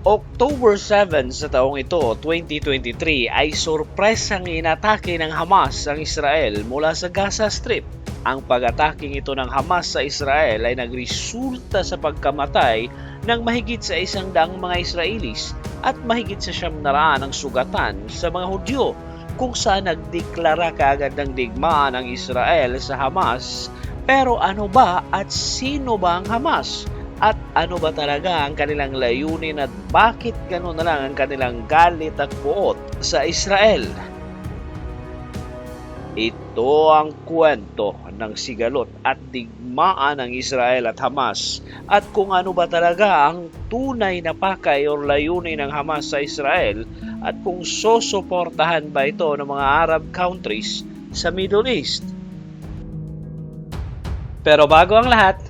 October 7 sa taong ito, 2023, ay sorpresang inatake ng Hamas ang Israel mula sa Gaza Strip. Ang pag-ataking ito ng Hamas sa Israel ay nagresulta sa pagkamatay ng mahigit sa isang daang mga Israelis at mahigit sa siyam na raan ang sugatan sa mga Hudyo kung saan nagdeklara kaagad ng digmaan ang Israel sa Hamas. Pero ano ba at sino ba ang Hamas? At ano ba talaga ang kanilang layunin at bakit gano'n na lang ang kanilang galit at buot sa Israel? Ito ang kwento ng sigalot at digmaan ng Israel at Hamas at kung ano ba talaga ang tunay na pakay o layunin ng Hamas sa Israel at kung sosuportahan ba ito ng mga Arab countries sa Middle East. Pero bago ang lahat,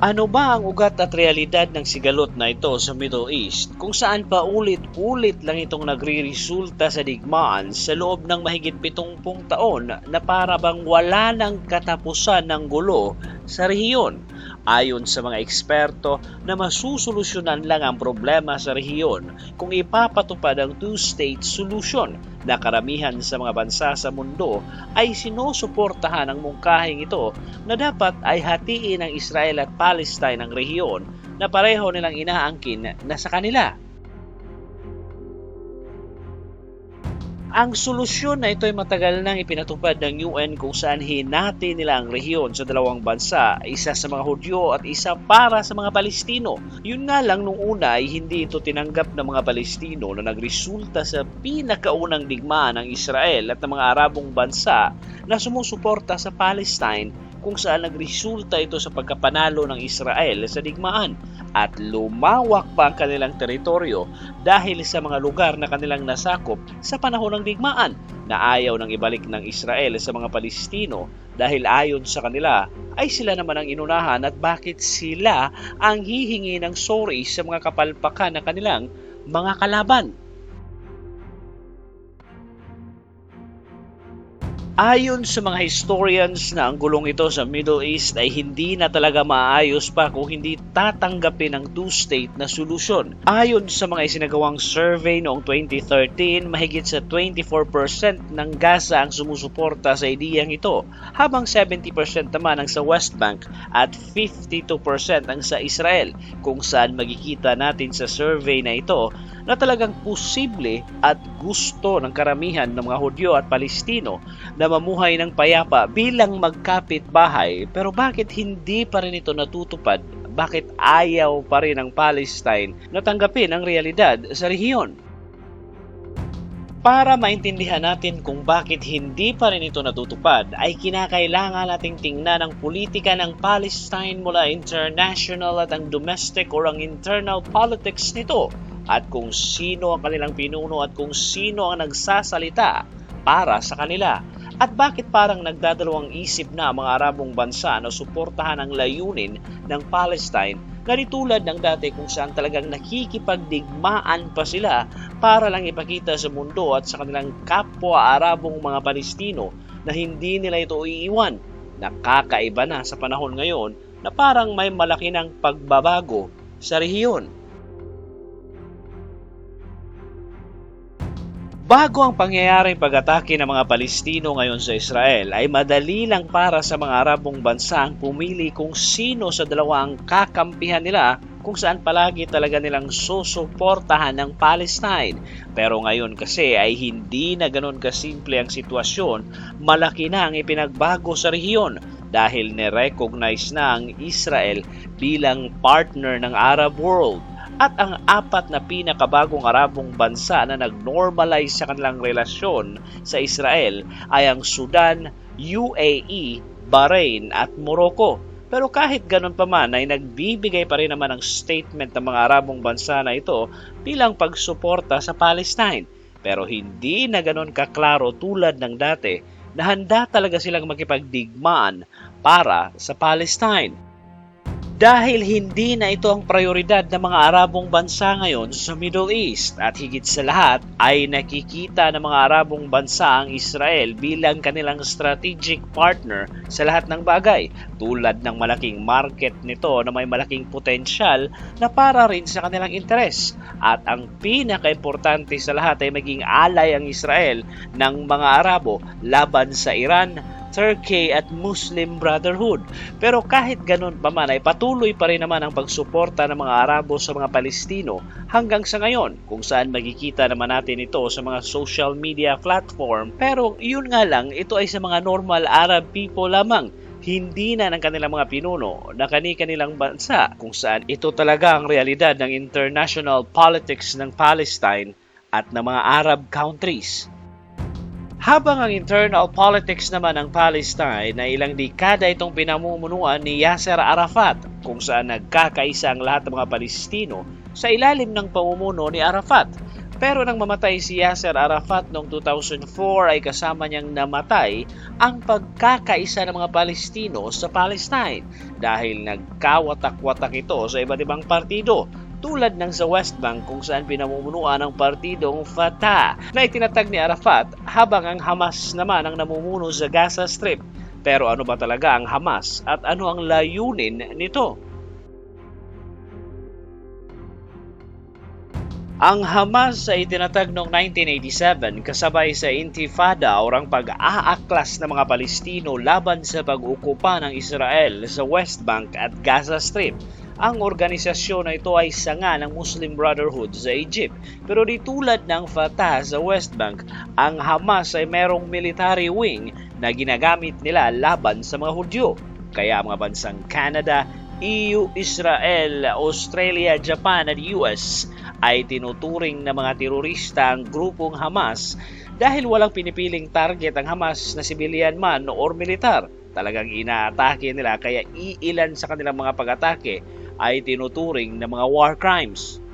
Ano ba ang ugat at realidad ng sigalot na ito sa Middle East kung saan pa ulit-ulit lang itong nagre-resulta sa digmaan sa loob ng mahigit 70 taon na para bang wala ng katapusan ng gulo sa rehiyon? Ayon sa mga eksperto na masusolusyonan lang ang problema sa rehiyon kung ipapatupad ang two-state solution na karamihan sa mga bansa sa mundo ay sinusuportahan ang mungkahing ito na dapat ay hatiin ng Israel at Palestine ang rehiyon na pareho nilang inaangkin na sa kanila. Ang solusyon na ito ay matagal nang ipinatupad ng UN kung saan hinati nila ang rehiyon sa dalawang bansa, isa sa mga Hudyo at isa para sa mga Palestino. Yun nga lang nung una ay hindi ito tinanggap ng mga Palestino na nagresulta sa pinakaunang digmaan ng Israel at ng mga Arabong bansa na sumusuporta sa Palestine kung saan nagresulta ito sa pagkapanalo ng Israel sa digmaan at lumawak pa ang kanilang teritoryo dahil sa mga lugar na kanilang nasakop sa panahon ng digmaan na ayaw nang ibalik ng Israel sa mga Palestino dahil ayon sa kanila ay sila naman ang inunahan at bakit sila ang hihingi ng sorry sa mga kapalpakan ng kanilang mga kalaban. Ayon sa mga historians na ang gulong ito sa Middle East ay hindi na talaga maayos pa kung hindi tatanggapin ang two-state na solusyon. Ayon sa mga isinagawang survey noong 2013, mahigit sa 24% ng Gaza ang sumusuporta sa ideyang ito, habang 70% naman ang sa West Bank at 52% ang sa Israel, kung saan magkikita natin sa survey na ito na talagang posible at gusto ng karamihan ng mga Hudyo at Palestino na mamuhay ng payapa bilang magkapit bahay pero bakit hindi pa rin ito natutupad? Bakit ayaw pa rin ng Palestine na tanggapin ang realidad sa rehiyon? Para maintindihan natin kung bakit hindi pa rin ito natutupad, ay kinakailangan nating tingnan ang politika ng Palestine mula international at ang domestic or ang internal politics nito at kung sino ang kanilang pinuno at kung sino ang nagsasalita para sa kanila. At bakit parang nagdadalawang isip na ang mga Arabong bansa na suportahan ang layunin ng Palestine tulad ng dati kung saan talagang nakikipagdigmaan pa sila para lang ipakita sa mundo at sa kanilang kapwa Arabong mga Palestino na hindi nila ito iiwan. Nakakaiba na sa panahon ngayon na parang may malaki ng pagbabago sa rehiyon. Bago ang pangyayaring pag-atake ng mga Palestino ngayon sa Israel, ay madali lang para sa mga Arabong bansa ang pumili kung sino sa dalawa ang kakampihan nila kung saan palagi talaga nilang susuportahan ng Palestine. Pero ngayon kasi ay hindi na ganun kasimple ang sitwasyon, malaki na ang ipinagbago sa rehiyon dahil ni-recognize na ang Israel bilang partner ng Arab world at ang apat na pinakabagong Arabong bansa na nag-normalize sa kanilang relasyon sa Israel ay ang Sudan, UAE, Bahrain at Morocco. Pero kahit ganun pa man ay nagbibigay pa rin naman ang statement ng mga Arabong bansa na ito bilang pagsuporta sa Palestine. Pero hindi na ganun kaklaro tulad ng dati na handa talaga silang makipagdigmaan para sa Palestine. Dahil hindi na ito ang prioridad ng mga Arabong bansa ngayon sa Middle East at higit sa lahat ay nakikita ng mga Arabong bansa ang Israel bilang kanilang strategic partner sa lahat ng bagay tulad ng malaking market nito na may malaking potensyal na para rin sa kanilang interes. At ang pinaka-importante sa lahat ay maging alay ang Israel ng mga Arabo laban sa Iran, Turkey at Muslim Brotherhood. Pero kahit ganun pa man ay patuloy pa rin naman ang pagsuporta ng mga Arabo sa mga Palestino hanggang sa ngayon kung saan magkikita naman natin ito sa mga social media platform. Pero yun nga lang, ito ay sa mga normal Arab people lamang hindi na ng kanilang mga pinuno na kani-kanilang bansa kung saan ito talaga ang realidad ng international politics ng Palestine at ng mga Arab countries. Habang ang internal politics naman ng Palestine na ilang dekada itong pinamumunuan ni Yasser Arafat kung saan nagkakaisa ang lahat ng mga Palestino sa ilalim ng pamumuno ni Arafat. Pero nang mamatay si Yasser Arafat noong 2004 ay kasama niyang namatay ang pagkakaisa ng mga Palestino sa Palestine dahil nagkawatak-watak ito sa iba't ibang partido tulad ng sa West Bank kung saan pinamumunuan ng partidong Fatah na itinatag ni Arafat habang ang Hamas naman ang namumuno sa Gaza Strip. Pero ano ba talaga ang Hamas at ano ang layunin nito? Ang Hamas ay itinatag noong 1987 kasabay sa Intifada o ang pag-aaklas ng mga Palestino laban sa pag-ukupa ng Israel sa West Bank at Gaza Strip. Ang organisasyon na ito ay sanga ng Muslim Brotherhood sa Egypt. Pero di tulad ng Fatah sa West Bank, ang Hamas ay merong military wing na ginagamit nila laban sa mga Hudyo. Kaya mga bansang Canada, EU, Israel, Australia, Japan at US ay tinuturing na mga terorista ang grupong Hamas dahil walang pinipiling target ang Hamas na sibilyan man or militar. Talagang inaatake nila kaya iilan sa kanilang mga pag-atake ay tinuturing na mga war crimes.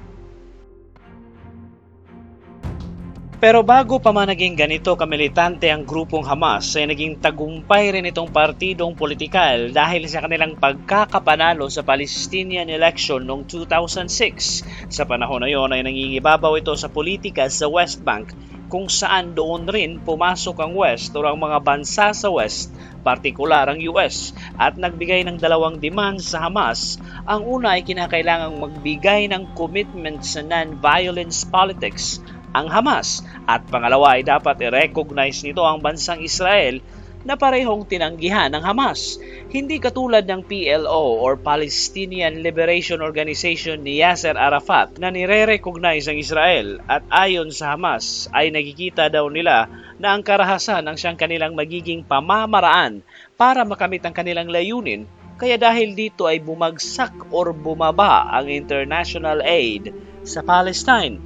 Pero bago pa man naging ganito kamilitante ang grupong Hamas ay naging tagumpay rin itong partidong politikal dahil sa kanilang pagkakapanalo sa Palestinian election noong 2006. Sa panahon na yon ay nangingibabaw ito sa politika sa West Bank kung saan doon rin pumasok ang West o ang mga bansa sa West, partikular ang US, at nagbigay ng dalawang demands sa Hamas. Ang una ay kinakailangang magbigay ng commitment sa non-violence politics ang Hamas at pangalawa ay dapat i-recognize nito ang bansang Israel na parehong tinanggihan ng Hamas. Hindi katulad ng PLO or Palestinian Liberation Organization ni Yasser Arafat na nire-recognize ang Israel at ayon sa Hamas ay nagkikita daw nila na ang karahasan ang siyang kanilang magiging pamamaraan para makamit ang kanilang layunin kaya dahil dito ay bumagsak or bumaba ang international aid sa Palestine.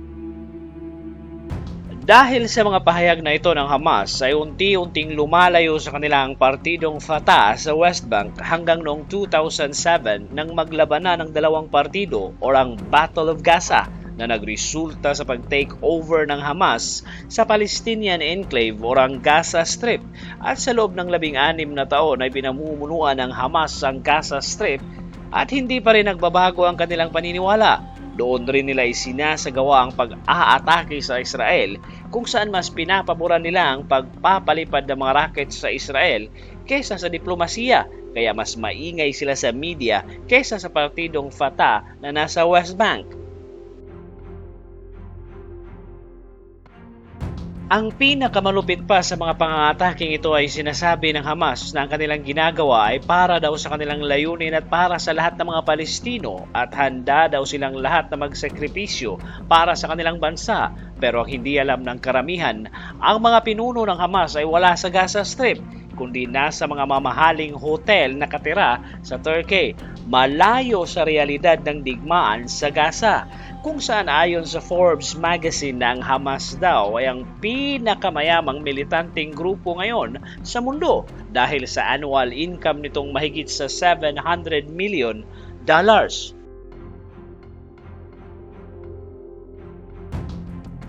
Dahil sa mga pahayag na ito ng Hamas ay unti-unting lumalayo sa kanilang partidong Fatah sa West Bank hanggang noong 2007 nang maglabanan ng dalawang partido o ang Battle of Gaza na nagresulta sa pag-take over ng Hamas sa Palestinian Enclave o ang Gaza Strip. At sa loob ng labing-anim na taon ay pinamumunuan ng Hamas ang Gaza Strip at hindi pa rin nagbabago ang kanilang paniniwala doon rin nila isinasagawa ang pag-aatake sa Israel kung saan mas pinapaboran nila ang pagpapalipad ng mga rockets sa Israel kaysa sa diplomasiya kaya mas maingay sila sa media kaysa sa partidong Fatah na nasa West Bank. Ang pinakamalupit pa sa mga pangangataking ito ay sinasabi ng Hamas na ang kanilang ginagawa ay para daw sa kanilang layunin at para sa lahat ng mga Palestino at handa daw silang lahat na magsakripisyo para sa kanilang bansa. Pero ang hindi alam ng karamihan, ang mga pinuno ng Hamas ay wala sa Gaza Strip kundi nasa mga mamahaling hotel na katira sa Turkey, malayo sa realidad ng digmaan sa Gaza kung saan ayon sa Forbes magazine ng Hamas daw ay ang pinakamayamang militanteng grupo ngayon sa mundo dahil sa annual income nitong mahigit sa 700 million dollars.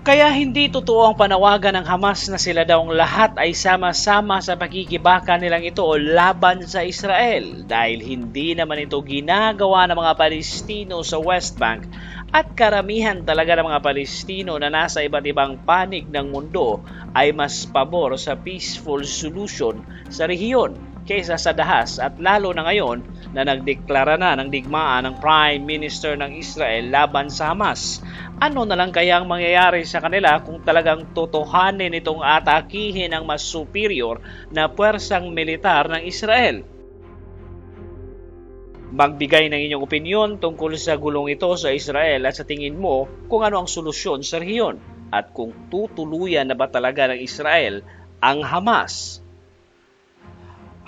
Kaya hindi totoo ang panawagan ng Hamas na sila daw ang lahat ay sama-sama sa pakikibaka nilang ito o laban sa Israel. Dahil hindi naman ito ginagawa ng mga Palestino sa West Bank at karamihan talaga ng mga Palestino na nasa iba't ibang panig ng mundo ay mas pabor sa peaceful solution sa rehiyon kaysa sa dahas at lalo na ngayon na nagdeklara na ng digmaan ng Prime Minister ng Israel laban sa Hamas. Ano na lang kaya ang mangyayari sa kanila kung talagang totohanin itong atakihin ang mas superior na puwersang militar ng Israel? Magbigay ng inyong opinion tungkol sa gulong ito sa Israel at sa tingin mo kung ano ang solusyon sa rehiyon at kung tutuluyan na ba talaga ng Israel ang Hamas.